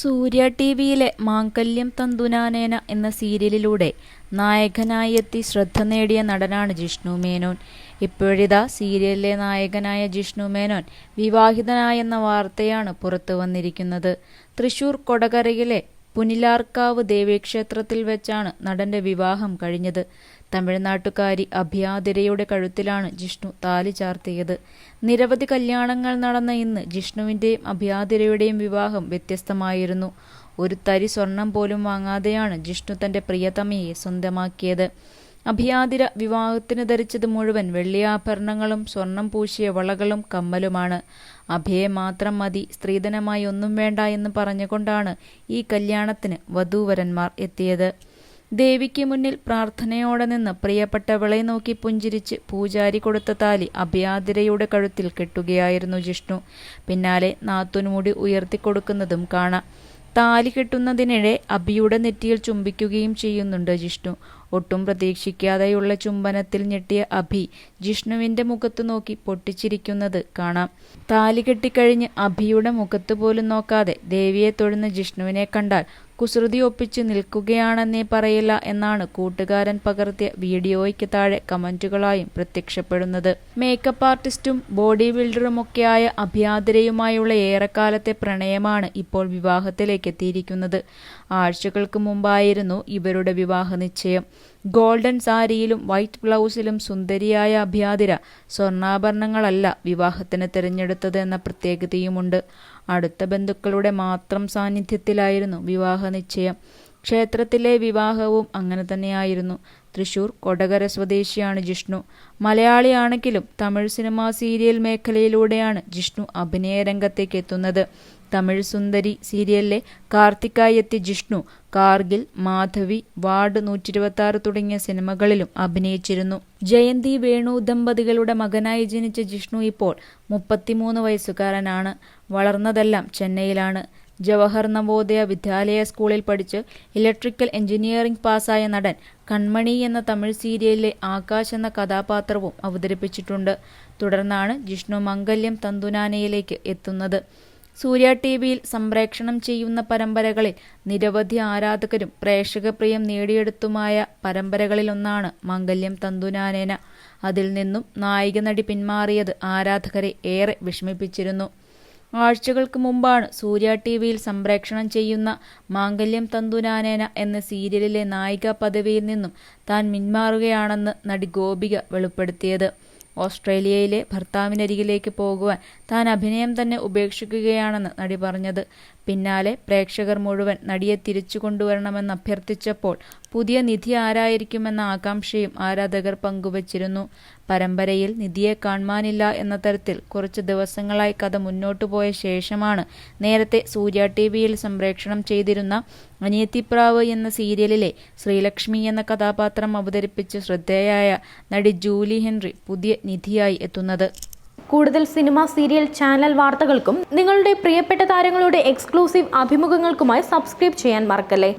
സൂര്യ T വിയിലെ മാംഗല്യം തന്തുനാനേന എന്ന സീരിയലിലൂടെ നായകനായി എത്തി ശ്രദ്ധ നേടിയ നടനാണ് ജിഷ്ണു മേനോൻ. ഇപ്പോഴിതാ സീരിയലിലെ നായകനായ ജിഷ്ണു മേനോൻ വിവാഹിതനായെന്ന വാർത്തയാണ് പുറത്തു വന്നിരിക്കുന്നത്. തൃശൂർ കൊടകരയിലെ പുനിലാർക്കാവ് ദേവീക്ഷേത്രത്തിൽ വെച്ചാണ് നടന്റെ വിവാഹം കഴിഞ്ഞത്. തമിഴ്നാട്ടുകാരി അഭ്യാതിരയുടെ കഴുത്തിലാണ് ജിഷ്ണു താലി ചാർത്തിയത്. നിരവധി കല്യാണങ്ങൾ നടന്ന ഇന്ന് ജിഷ്ണുവിന്റെയും അഭ്യാതിരയുടെയും വിവാഹം വ്യത്യസ്തമായിരുന്നു. ഒരു തരി സ്വർണം പോലും വാങ്ങാതെയാണ് ജിഷ്ണു തന്റെ പ്രിയതമയെ സ്വന്തമാക്കിയത്. അഭയാതിര വിവാഹത്തിന് ധരിച്ചത് മുഴുവൻ വെള്ളിയാഭരണങ്ങളും സ്വർണം പൂശിയ വളകളും കമ്മലുമാണ്. അഭയെ മാത്രം മതി സ്ത്രീധനമായി ഒന്നും വേണ്ട എന്ന് പറഞ്ഞുകൊണ്ടാണ് ഈ കല്യാണത്തിന് വധൂവരന്മാർ എത്തിയത്. ദേവിക്ക് മുന്നിൽ പ്രാർത്ഥനയോടെ നിന്ന് പ്രിയപ്പെട്ടവളെ നോക്കി പുഞ്ചിരിച്ച് പൂജാരി കൊടുത്ത താലി അഭയാതിരയുടെ കഴുത്തിൽ കെട്ടുകയായിരുന്നു ജിഷ്ണു. പിന്നാലെ നാത്തുനുമുടി ഉയർത്തിക്കൊടുക്കുന്നതും കാണാം. താലി കെട്ടുന്നതിനിടെ അബിയുടെ നെറ്റിയിൽ ചുംബിക്കുകയും ചെയ്യുന്നുണ്ട് ജിഷ്ണു. ഒട്ടും പ്രതീക്ഷിക്കാതെയുള്ള ചുംബനത്തിൽ ഞെട്ടിയ അഭി ജിഷ്ണുവിന്റെ മുഖത്തു നോക്കി പൊട്ടിച്ചിരിക്കുന്നത് കാണാം. താലി കെട്ടിക്കഴിഞ്ഞ് അഭിയുടെ മുഖത്ത് പോലും നോക്കാതെ ദേവിയെ തൊഴുന്ന ജിഷ്ണുവിനെ കണ്ടാൽ കുസൃതി ഒപ്പിച്ച് നിൽക്കുകയാണെന്നേ പറയില്ല എന്നാണ് കൂട്ടുകാരൻ പകർത്തിയ വീഡിയോയ്ക്ക് താഴെ കമന്റുകളായും പ്രത്യക്ഷപ്പെടുന്നത്. മേക്കപ്പ് ആർട്ടിസ്റ്റും ബോഡി ബിൽഡറുമൊക്കെയായ അഭ്യാതിരയുമായുള്ള ഏറെക്കാലത്തെ പ്രണയമാണ് ഇപ്പോൾ വിവാഹത്തിലേക്ക് എത്തിയിരിക്കുന്നത് ആഴ്ചകൾക്ക് മുമ്പായിരുന്നു ഇവരുടെ വിവാഹ നിശ്ചയം. ഗോൾഡൻ സാരിയിലും വൈറ്റ് ബ്ലൗസിലും സുന്ദരിയായ അഭ്യാതിര സ്വർണാഭരണങ്ങളല്ല വിവാഹത്തിന് തിരഞ്ഞെടുത്തത് എന്ന പ്രത്യേകതയുമുണ്ട്. അടുത്ത ബന്ധുക്കളുടെ മാത്രം സാന്നിധ്യത്തിലായിരുന്നു വിവാഹ നിശ്ചയം. ക്ഷേത്രത്തിലെ വിവാഹവും അങ്ങനെ തന്നെയായിരുന്നു. തൃശൂർ കൊടകര സ്വദേശിയാണ് ജിഷ്ണു. മലയാളിയാണെങ്കിലും തമിഴ് സിനിമാ സീരിയൽ മേഖലയിലൂടെയാണ് ജിഷ്ണു അഭിനയ രംഗത്തേക്ക് എത്തുന്നത്. തമിഴ് സുന്ദരി സീരിയലിലെ കാർത്തിക്കായി എത്തിയ ജിഷ്ണു കാർഗിൽ മാധവി വാർഡ് നൂറ്റിരുപത്തി ആറ് തുടങ്ങിയ സിനിമകളിലും അഭിനയിച്ചിരുന്നു. ജയന്തി വേണു ദമ്പതികളുടെ മകനായി ജനിച്ച ജിഷ്ണു ഇപ്പോൾ മുപ്പത്തിമൂന്ന് വയസ്സുകാരനാണ്. വളർന്നതെല്ലാം ചെന്നൈയിലാണ്. ജവഹർ നവോദയ വിദ്യാലയ സ്കൂളിൽ പഠിച്ച് ഇലക്ട്രിക്കൽ എഞ്ചിനീയറിംഗ് പാസ്സായ നടൻ കൺമണി എന്ന തമിഴ് സീരിയലിലെ ആകാശ് എന്ന കഥാപാത്രവും അവതരിപ്പിച്ചിട്ടുണ്ട്. തുടർന്നാണ് ജിഷ്ണു മംഗല്യം തന്തുനാനയിലേക്ക് എത്തുന്നത്. സൂര്യ ടി വിയിൽ സംപ്രേഷണം ചെയ്യുന്ന പരമ്പരകളിൽ നിരവധി ആരാധകരും പ്രേക്ഷക പ്രിയം നേടിയെടുത്തുമായ പരമ്പരകളിലൊന്നാണ് മംഗല്യം തന്തുനാനേന. അതിൽ നിന്നും നായിക നടി പിന്മാറിയത് ആരാധകരെ ഏറെ വിഷമിപ്പിച്ചിരുന്നു. ആഴ്ചകൾക്ക് മുമ്പാണ് സൂര്യ ടി വിയിൽ സംപ്രേക്ഷണം ചെയ്യുന്ന മാംഗല്യം തന്തുനാനേന എന്ന സീരിയലിലെ നായിക പദവിയിൽ നിന്നും താൻ മിന്മാറുകയാണെന്ന് നടി ഗോപിക വെളിപ്പെടുത്തിയത്. ഓസ്ട്രേലിയയിലെ ഭർത്താവിനരികിലേക്ക് പോകുവാൻ താൻ അഭിനയം തന്നെ ഉപേക്ഷിക്കുകയാണെന്ന് നടി പറഞ്ഞത്. പിന്നാലെ പ്രേക്ഷകർ മുഴുവൻ നടിയെ തിരിച്ചു കൊണ്ടുവരണമെന്ന് അഭ്യർത്ഥിച്ചപ്പോൾ പുതിയ നിധി ആരായിരിക്കുമെന്ന ആകാംക്ഷയും ആരാധകർ പങ്കുവച്ചിരുന്നു. പരമ്പരയിൽ നിധിയെ കാണുവാനില്ല എന്ന തരത്തിൽ കുറച്ച് ദിവസങ്ങളായി കഥ മുന്നോട്ടു പോയ ശേഷമാണ് നേരത്തെ സൂര്യ ടി വിയിൽ സംപ്രേഷണം ചെയ്തിരുന്ന അനിയത്തിപ്രാവ് എന്ന സീരിയലിലെ ശ്രീലക്ഷ്മി എന്ന കഥാപാത്രം അവതരിപ്പിച്ച് ശ്രദ്ധേയായ നടി ജൂലി ഹെൻറി പുതിയ നിധിയായി എത്തുന്നത്. കൂടുതൽ സിനിമ സീരിയൽ ചാനൽ വാർത്തകൾക്കും നിങ്ങളുടെ പ്രിയപ്പെട്ട താരങ്ങളുടെ എക്സ്ക്ലൂസീവ് അഭിമുഖങ്ങൾക്കുമായി സബ്സ്ക്രൈബ് ചെയ്യാൻ മറക്കല്ലേ?